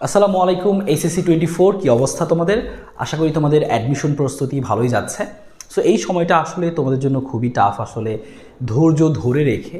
আসসালামু আলাইকুম SSC twenty four কী অবস্থা তোমাদের? আশা করি তোমাদের অ্যাডমিশন প্রস্তুতি ভালোই যাচ্ছে। সো এই সময়টা আসলে তোমাদের জন্য খুবই টাফ আসলে। ধৈর্য ধরে রেখে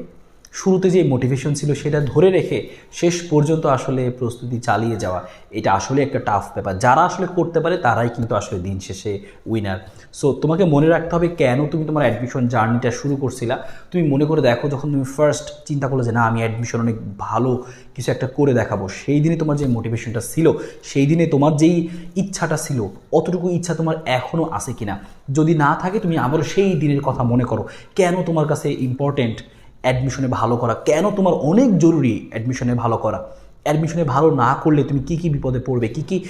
শুরুতে যে মোটিভেশন ছিল সেটা ধরে রেখে শেষ পর্যন্ত আসলে প্রস্তুতি চালিয়ে যাওয়া, এটা আসলে একটা টাফ ব্যাপার। যারা আসলে করতে পারে তারাই কিন্তু আসলে দিন শেষে উইনার সো তোমাকে মনে রাখতে হবে কেন তুমি তোমার অ্যাডমিশন জার্নিটা শুরু করছিলা? তুমি মনে করে দেখো যখন তুমি ফার্স্ট চিন্তা করলে যে, না, আমি অ্যাডমিশন অনেক ভালো কিছু একটা করে দেখাবো। সেই দিনে তোমার যে মোটিভেশনটা ছিল, সেই দিনে তোমার যেই ইচ্ছাটা ছিল, অতটুকু ইচ্ছা তোমার এখনও আছে কিনা? যদি না থাকে তুমি আবারও সেই দিনের কথা মনে করো। কেন তোমার কাছে ইম্পর্টেন্ট অ্যাডমিশনে ভালো করা। কেন তোমার অনেক জরুরি অ্যাডমিশনে ভালো করা? অ্যাডমিশনে ভালো না করলে তুমি কি কি বিপদে পড়বে? কি কি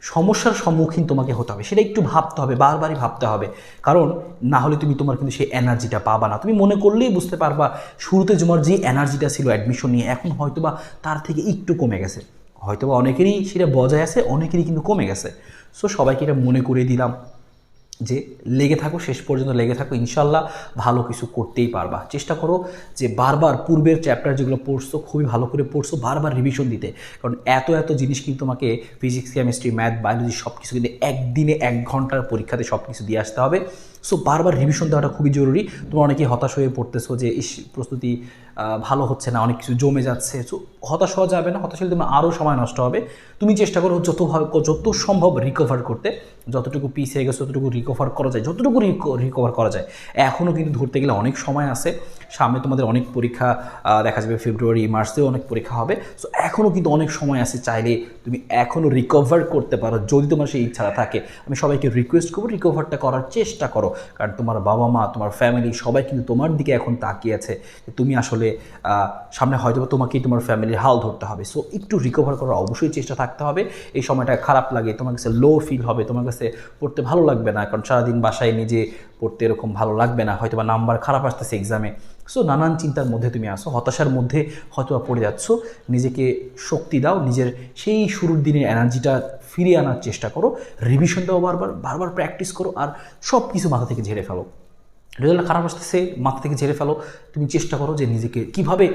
সমস্যার সম্মুখীন তোমাকে হতে হবে? সেটা একটু ভাবতে হবে, বারবারই ভাবতে হবে। কারণ না হলে তুমি তোমার কিন্তু সেই এনার্জিটা পাবা না। তুমি মনে করলেই বুঝতে পারবা, শুরুতে তোমার যে এনার্জিটা ছিল অ্যাডমিশন নিয়ে, এখন হয়তোবা তার থেকে একটু কমে গেছে। হয়তোবা অনেকেরই সেটা বজায় আছে, অনেকেরই কিন্তু কমে গেছে। সো সবাইকে এটা মনে করে দিলাম। যে লেগে থাকো, শেষ পর্যন্ত লেগে থাকো, ইনশাল্লাহ ভালো কিছু করতেই পারবা। চেষ্টা করো যে বারবার পূর্বের চ্যাপ্টার যেগুলো পড়ছো, খুবই ভালো করে পড়ছো, বারবার রিভিশন দিতে। কারণ এত এত জিনিস কিন্তু তোমাকে ফিজিক্স কেমিস্ট্রি ম্যাথ বায়োলজি সব কিছু কিন্তু একদিনে এক ঘণ্টার পরীক্ষাতে সব কিছু দিয়ে আসতে হবে। সো বারবার রিভিশন দেওয়াটা খুবই জরুরি। তোমরা অনেকেই হতাশ হয়ে পড়তেছো যে, ইস, প্রস্তুতি ভালো হচ্ছে না, অনেক কিছু জমে যাচ্ছে। সো হতাশ হওয়া যাবে না। হতাশ হলে তোমার আরও সময় নষ্ট হবে। তুমি চেষ্টা করো যতভাবে, যত সম্ভব রিকভার করতে। যতটুকু পিস হয়ে গেছে, ততটুকু রিকভার করা যায়, যতটুকু রিকভার করা যায়। এখনও কিন্তু ধরতে গেলে অনেক সময় আছে। সামনে তোমাদের অনেক পরীক্ষা দেখা যাবে ফেব্রুয়ারি মার্চেও অনেক পরীক্ষা হবে। সো এখনও কিন্তু অনেক সময় আছে চাইলে তুমি এখনও রিকভার করতে পারো যদি তোমার সেই ইচ্ছাটা থাকে। আমি সবাইকে রিকোয়েস্ট করব রিকভারটা করার চেষ্টা করো। কারণ তোমার বাবা মা তোমার ফ্যামিলি সবাই কিন্তু তোমার দিকে এখন তাকিয়ে আছে যে তুমি আসলে সামনে হয়তো তোমাকেই তোমার ফ্যামিলির হাল ধরতে হবে। সো একটু রিকভার করার অবশ্যই চেষ্টা থাকতে হবে। এই সময়টা খারাপ লাগে, তোমার কাছে লো ফিল হবে, তোমার কাছে পড়তে ভালো লাগবে না। কারণ সারাদিন বাসায় নিজে পড়তে এরকম ভালো লাগবে না। হয়তো বা নাম্বার খারাপ আসতেছে এক্সামে সো নানান চিন্তার মধ্যে তুমি আসো হতাশার মধ্যে হয়তো পড়ে যাচ্ছ। নিজেকে শক্তি দাও, নিজের সেই শুরুর দিনের এনার্জিটা ফিরিয়ে আনার চেষ্টা করো। রিভিশন দাও বারবার বারবার প্র্যাকটিস করো আর সব কিছু মাথা থেকে ঝেড়ে ফেলো। রেজাল্ট খারাপ আসতেছে মাথা থেকে ঝেড়ে ফেলো। তুমি চেষ্টা করো যে নিজেকে কীভাবে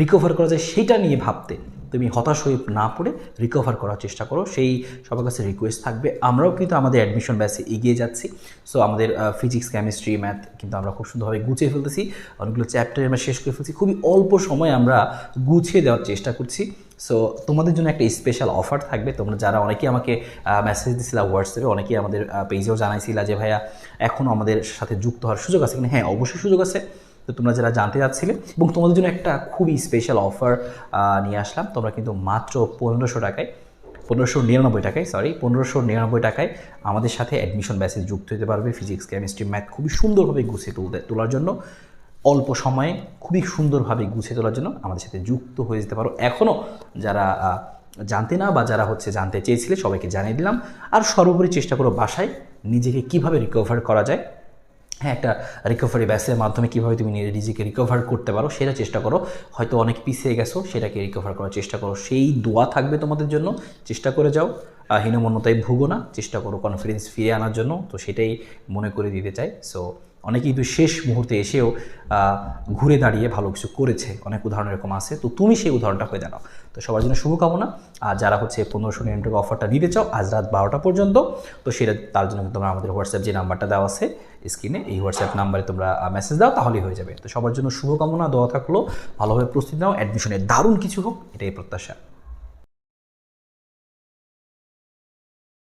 রিকভার করা যায় সেটা নিয়ে ভাবতে। তুমি হতাশ হয়ে না পড়ে রিকভার করার চেষ্টা করো। সেই সবার কাছে রিকোয়েস্ট থাকবে। আমরাও কিন্তু আমাদের অ্যাডমিশন ব্যাচে এগিয়ে যাচ্ছি। সো আমাদের ফিজিক্স কেমিস্ট্রি ম্যাথ কিন্তু আমরা খুব সুন্দরভাবে গুছিয়ে ফেলতেছি। অনেকগুলো চ্যাপ্টার আমরা শেষ করে ফেলছি। খুবই অল্প সময় আমরা গুছিয়ে দেওয়ার চেষ্টা করছি। সো তোমাদের জন্য একটা স্পেশাল অফার থাকবে। তোমরা যারা অনেকেই আমাকে মেসেজ দিছিলা হোয়াটসঅ্যাপে অনেকেই আমাদের পেজেও জানাইছিলা যে, ভাইয়া এখনও আমাদের সাথে যুক্ত হওয়ার সুযোগ আছে কিনা? হ্যাঁ অবশ্যই সুযোগ আছে। তো তোমরা যারা জানতে চাচ্ছিলে, এবং তোমাদের জন্য একটা খুবই স্পেশাল অফার নিয়ে আসলাম। তোমরা কিন্তু মাত্র পনেরোশো টাকায়, পনেরোশো নিরানব্বই টাকায় সরি পনেরোশো নিরানব্বই টাকায় আমাদের সাথে অ্যাডমিশন ব্যাচে যুক্ত হতে পারবে। ফিজিক্স কেমিস্ট্রি ম্যাথ খুবই সুন্দরভাবে গুছিয়ে তুলতে, তোলার জন্য, অল্প সময়ে খুবই সুন্দরভাবে গুছিয়ে তোলার জন্য আমাদের সাথে যুক্ত হয়ে যেতে পারো। এখনও যারা জানতে না বা যারা হচ্ছে জানতে চেয়েছিলে, সবাইকে জানিয়ে দিলাম। আর সর্বোপরি চেষ্টা করো বাসায় নিজেকে কীভাবে রিকভার করা যায় হ্যাঁ একটা রিকভারি ব্যাসের মাধ্যমে কীভাবে তুমি নিজে- নিজেকে রিকভার করতে পারো, সেটা চেষ্টা করো। হয়তো অনেক পিছিয়ে গেছো, সেটাকে রিকভার করার চেষ্টা করো। সেই দোয়া থাকবে তোমাদের জন্য, চেষ্টা করে যাও। হীনমন্যতায় ভুগো না, চেষ্টা করো কনফিডেন্স ফিরে আনার জন্য। তো সেটাই মনে করে দিতে চাই। সো অনেকে কিন্তু শেষ মুহূর্তে এসেও ঘুরে দাঁড়িয়ে ভালো কিছু করেছে। অনেক উদাহরণ এরকম আছে। তো তুমি সেই উদাহরণটা হয়ে দাঁড়াও। তো সবার জন্য শুভকামনা। আর যারা হচ্ছে পনেরোশো নিরানব্বই অফারটা নিতে চাও, আজ রাত বারোটা পর্যন্ত, তো সেটা তার জন্য তোমরা আমাদের হোয়াটসঅ্যাপ যে নাম্বারটা দেওয়া আছে স্ক্রিনে এই হোয়াটসঅ্যাপ নাম্বারে তোমরা মেসেজ দাও, তাহলেই হয়ে যাবে। তো সবার জন্য শুভকামনা দেওয়া থাকল। ভালোভাবে প্রস্তুতি নাও অ্যাডমিশনে দারুণ কিছু হোক, এটাই প্রত্যাশা।